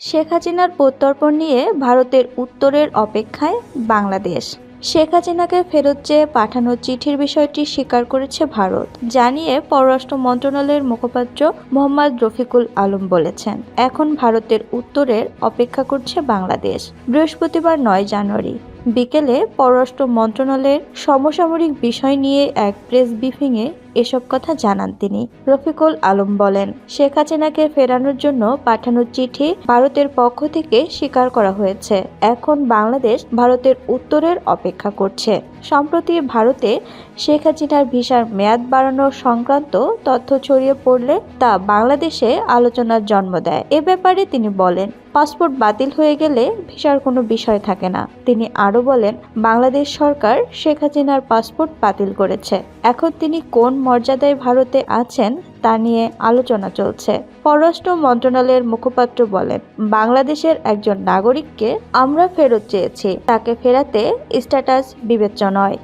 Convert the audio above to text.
শেখ হাসিনার প্রত্যর্পণ নিয়ে ভারতের উত্তরের অপেক্ষায় বাংলাদেশ। শেখ হাসিনাকে ফেরত চেয়ে পাঠানো চিঠির বিষয়টি স্বীকার করেছে ভারত, জানিয়ে পররাষ্ট্র মন্ত্রণালয়ের মুখপাত্র মোহাম্মদ রফিকুল আলম বলেছেন, এখন ভারতের উত্তরের অপেক্ষা করছে বাংলাদেশ। বৃহস্পতিবার নয় জানুয়ারি বিকেলে পররাষ্ট্র মন্ত্রণালয়ের সমসাময়িক বিষয় নিয়ে এক প্রেস ব্রিফিংয়ে এসব কথা জানান তিনি। রফিকুল আলম বলেন, শেখ হাসিনাকে ফেরানোর জন্য পাঠানো চিঠি ভারতের পক্ষ থেকে স্বীকার করা হয়েছে। এখন বাংলাদেশ ভারতের উত্তরের অপেক্ষা করছে। সম্প্রতি ভারতে শেখ হাসিনার ভিসার মেয়াদ বাড়ানো সংক্রান্ত তথ্য ছড়িয়ে পড়লে তা বাংলাদেশে আলোচনার জন্ম দেয়। এ ব্যাপারে তিনি বলেন, পাসপোর্ট বাতিল হয়ে গেলে ভিসার কোনো বিষয় থাকে না। তিনি আরও বলেন, বাংলাদেশ সরকার শেখ হাসিনার পাসপোর্ট বাতিল করেছে। এখন তিনি কোন মর্যাদায় ভারতে আছেন তা নিয়ে আলোচনা চলছে। পররাষ্ট্র মন্ত্রণালয়ের মুখপাত্র বলেন, বাংলাদেশের একজন নাগরিককে আমরা ফেরত চেয়েছি। তাকে ফেরাতে স্ট্যাটাস বিবেচ্য নয়।